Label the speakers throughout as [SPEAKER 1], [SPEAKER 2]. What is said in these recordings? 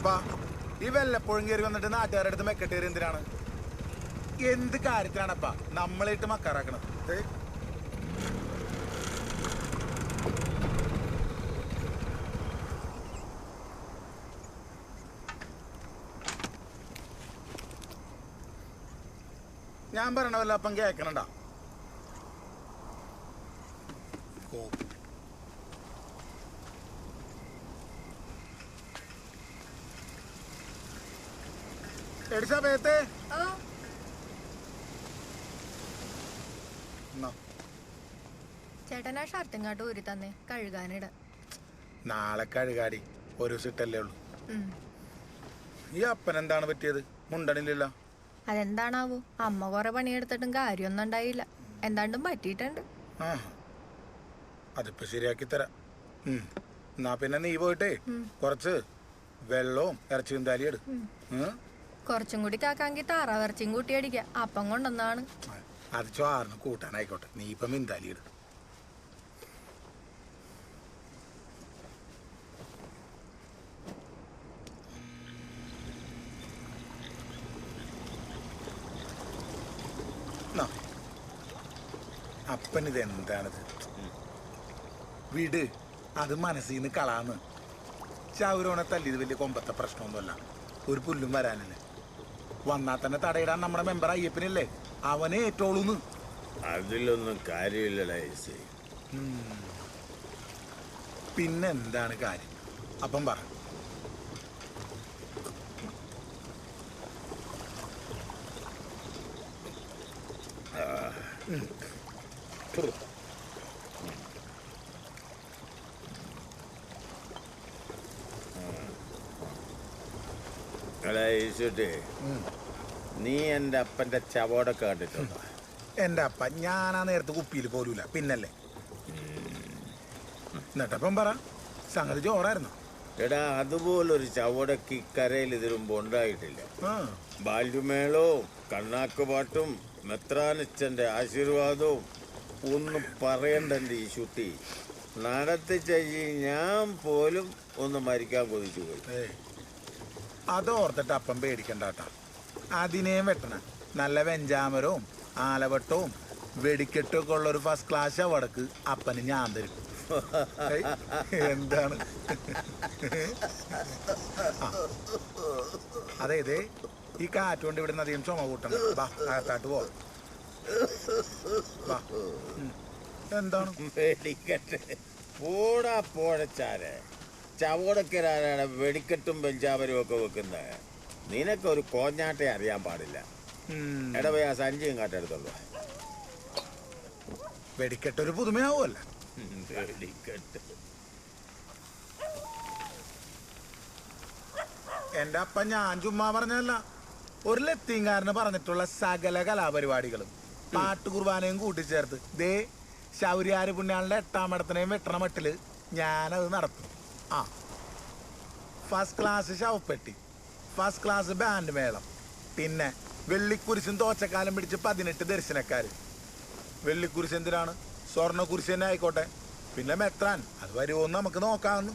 [SPEAKER 1] അപ്പാ ഈ വല്ലപ്പോഴും കയറി വന്നിട്ട് നാട്ടുകാരുടെ അടുത്ത് മെക്കട്ടേറി എന്തിനാണ്? എന്ത് കാര്യത്തിനാണപ്പാ നമ്മളായിട്ട് മക്കാറാക്കണത്? ഞാൻ പറയണ വല്ല അപ്പം കേക്കണണ്ട
[SPEAKER 2] ഓ
[SPEAKER 1] എന്നാ,
[SPEAKER 2] ചേട്ടൻ ആ ഷർട്ട് ഇങ്ങോട്ട് ഊരി തന്നെ. കഴുകാനിട.
[SPEAKER 1] നാളെ കഴുകാടി. ഒരു സിട്ടല്ലേ ഉള്ളൂ. ഈ അപ്പൻ എന്താണ് പറ്റിയത്? മുണ്ടണില്ലല്ലോ.
[SPEAKER 2] അതെന്താണാവോ? അമ്മ കൊറേ പണിയെടുത്തിട്ടും കാര്യമൊന്നും ഉണ്ടായില്ല. എന്താണ്ടും പറ്റിയിട്ടുണ്ട്.
[SPEAKER 1] അതിപ്പോ ശരിയാക്കി തരാം. എന്നാ പിന്നെ നീ പോയിട്ടേ. കുറച്ച് വെള്ളവും ഇറച്ചിയും താലിയെടുക്കും?
[SPEAKER 2] കുറച്ചും കൂടി കാക്കാങ്കി താറാവിറച്ചിയും കൂട്ടി അടിക്കുക. അപ്പം കൊണ്ടൊന്നാണ്
[SPEAKER 1] അത് ചോറിന് കൂട്ടാനായിക്കോട്ടെ. നീ ഇപ്പം മിന്താലി ഇട്. അപ്പനിത് എന്താണിത് വീട്. അത് മനസ്സിൽ നിന്ന് കളാന്ന്. ചാവരോണെ തല്ലിയത് വലിയ കൊമ്പത്തെ പ്രശ്നമൊന്നുമല്ല. ഒരു പുല്ലും വരാനില്ല? വന്നാൽ തന്നെ തടയിടാൻ നമ്മുടെ മെമ്പർ അയ്യപ്പനല്ലേ? അവനെ ഏറ്റോളൂന്ന്.
[SPEAKER 3] അതിലൊന്നും കാര്യമില്ലടാ
[SPEAKER 1] പിന്നെന്താണ് കാര്യം? അപ്പം പറ.
[SPEAKER 3] എടാ ഏസുട്ടെ നീ എന്റെ അപ്പന്റെ ചവോടൊക്കെ കണ്ടിട്ടുണ്ടോ?
[SPEAKER 1] എന്റെ അപ്പ ഞാനാ നേരത്തെ കുപ്പിയിൽ പോലൂല പിന്നല്ലേ? എന്നിട്ടപ്പം പറ സംഗതി ചോറായിരുന്നു.
[SPEAKER 3] എടാ അതുപോലൊരു ചവടക്ക് ഇക്കരയിൽ ഇതിരുമ്പോ ഉണ്ടായിട്ടില്ല.
[SPEAKER 1] ആ.
[SPEAKER 3] ബാല്യമേളവും കണ്ണാക്കുപാട്ടും ആശീർവാദവും ഒന്നും പറയണ്ടെന്റെ ഈ ശുട്ടി നടത്തിച്ചി ഞാൻ പോലും ഒന്ന് മരിക്കാൻ കൊതിച്ചു പോയി
[SPEAKER 1] അതോർത്തിട്ട് അപ്പം പേടിക്കണ്ടാട്ടാ. അതിനെയും വെട്ടണം. നല്ല വെഞ്ചാമരവും ആലവട്ടവും വെടിക്കെട്ടൊക്കെ ഉള്ള ഒരു ഫസ്റ്റ് ക്ലാസ് വടക്ക് അപ്പന് ഞാൻ തരും. എന്താണ്. അതെ ഇതേ ഈ കാറ്റുകൊണ്ട് ഇവിടെ നിന്ന് അധികം ചുമ കൂട്ടണം വാ അകത്താട്ട് പോ. വാ. എന്താണ്?
[SPEAKER 3] വെടിക്കെട്ട്. പോടാ പോഴച്ചാരെ. ചവടക്കരാരാണ് വെടിക്കെട്ടും പെഞ്ചാവരും ഒക്കെ വെക്കുന്നത് നിനക്ക് ഒരു കോഞ്ഞാട്ടെ അറിയാൻ പാടില്ല. എടവയ സഞ്ചിയും കാട്ടെടുത്തുള്ളൂ
[SPEAKER 1] വെടിക്കെട്ടൊരു പുതുമയാവുമല്ല.
[SPEAKER 3] വെടിക്കെട്ട്.
[SPEAKER 1] എന്റെ അപ്പ ഞാൻ ചുമ്മാ പറഞ്ഞല്ല ഒരു ലത്തീങ്കാരന് പറഞ്ഞിട്ടുള്ള സകല കലാപരിപാടികളും പാട്ട് കുർബാനയും കൂട്ടിച്ചേർത്ത്. ദേ ശൗര്യാരി പുണ്യാളുടെ എട്ടാം മഠത്തിനെയും വെട്ടണ മട്ടിൽ ഞാനത് നടത്തും. ആ. ഫസ്റ്റ് ക്ലാസ് ശവപ്പെട്ടി ഫസ്റ്റ് ക്ലാസ് ബാൻഡ് മേളം. പിന്നെ വെള്ളിക്കുരിശും തോച്ചക്കാലം പിടിച്ച് പതിനെട്ട് ദർശനക്കാർ വെള്ളിക്കുരിശ് എന്തിനാണ്? സ്വർണക്കുരിശ് തന്നെ ആയിക്കോട്ടെ. പിന്നെ മെത്രാൻ. അത് വരുമോന്ന് നമുക്ക് നോക്കാമെന്ന്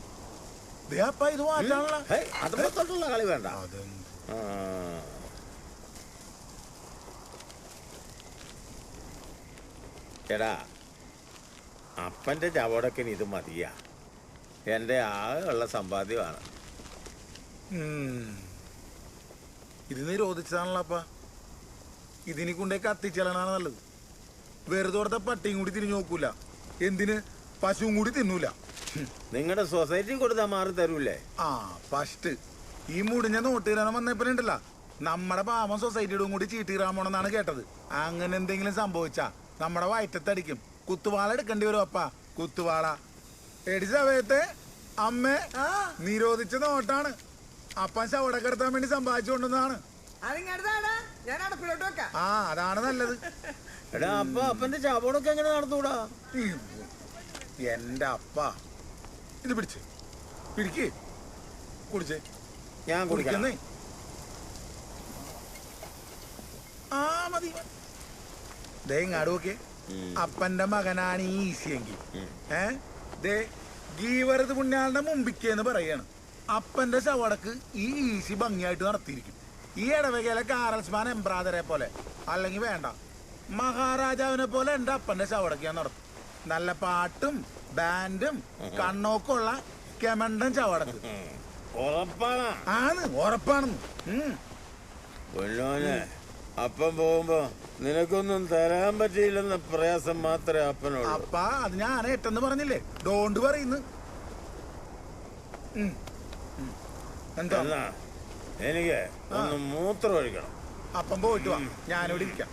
[SPEAKER 1] ഇത് മാറ്റാനുള്ള
[SPEAKER 3] കളി വേണ്ട. എടാ അപ്പന്റെ ചവടക്കിന് ഇത് മതിയാ. എന്റെ ആകെയുള്ള സമ്പാദ്യമാണ്.
[SPEAKER 1] ഇതിന് ഇത് നിരോധിച്ചതാണല്ലോ അപ്പ ഇതിനെ കൊണ്ടേ കത്തിച്ചലാണ് നല്ലത്. വെറുതെ കൊടുത്ത പട്ടിയും കൂടി തിരിഞ്ഞു നോക്കൂല. എന്തിന്? പശുവും കൂടി തിന്നൂല.
[SPEAKER 3] നിങ്ങളുടെ സൊസൈറ്റി കൊടുത്താൽ മാറി തരൂലേ
[SPEAKER 1] ആ ഫസ്റ്റ് ഈ മുടിഞ്ഞ നോട്ട് തരാൻ വന്നപ്പോഴുണ്ടല്ല നമ്മുടെ പാമ സൊസൈറ്റിയുടെ കൂടി ചീട്ടിറാമോണെന്നാണ് കേട്ടത്. അങ്ങനെ എന്തെങ്കിലും സംഭവിച്ചാ നമ്മുടെ വയറ്റത്തടിക്കും. കുത്തുവാള എടുക്കേണ്ടി വരും അപ്പ. കുത്തുവാള. എടി സമയത്തെ അമ്മ നിരോധിച്ച നോട്ടാണ്. അപ്പൻ കിടത്താൻ വേണ്ടി സമ്പാദിച്ചു കൊണ്ടുവന്നതാണ്. ആ അതാണ് നല്ലത്.
[SPEAKER 3] എടാ അപ്പ അപ്പന്റെ ചവടൊക്കെ എങ്ങനെ നടത്തൂടാ
[SPEAKER 1] എന്റെ അപ്പ. ഇത് പിടിച്ച്. പിടിക്ക്. കുടിച്ചേ.
[SPEAKER 3] ഞാൻ കുടിക്കുന്നേ
[SPEAKER 1] കുടിക്കുന്നേ. ആ മതി. ദേ ഇങ്ങാട് നോക്കിയേ. അപ്പന്റെ മകനാണ് ഈ ഈസിയെങ്കിൽ. ഏ? ദേ ഗീവരത് പുണ്യാളുടെ മുമ്പിക്കേന്ന് പറയാണ്. അപ്പന്റെ ചവടക്ക് ഈ ഈസി ഭംഗിയായിട്ട് നടത്തിയിരിക്കും. ഈ ഇടവകയിലെ കാറൽസ്മാൻ എംബ്രാദറെ പോലെ. അല്ലെങ്കിൽ വേണ്ട. മഹാരാജാവിനെ പോലെ എന്റെ അപ്പന്റെ ചവടക്ക് ഞാൻ നടത്തും. നല്ല പാട്ടും ബാൻഡും കണ്ണോക്കുള്ള കെമണ്ടൻ ചവടക്ക്.
[SPEAKER 3] ഉറപ്പാണ്.
[SPEAKER 1] ആണ് ഉറപ്പാണെന്ന്
[SPEAKER 3] അപ്പം പോകുമ്പോ നിനക്കൊന്നും തരാൻ പറ്റിയില്ലെന്ന പ്രയാസം മാത്രമേ അപ്പനുള്ളൂ.
[SPEAKER 1] അപ്പ അത് ഞാൻ ഏറ്റെന്ന് പറഞ്ഞില്ലേ? ഡോണ്ട് പറയുന്നു. എന്താ?
[SPEAKER 3] എനിക്ക് ഒന്ന് മൂത്രം ഒഴിക്കണം.
[SPEAKER 1] അപ്പം പോയിട്ട് വാ. ഞാനിവിടെ ഇരിക്കാം.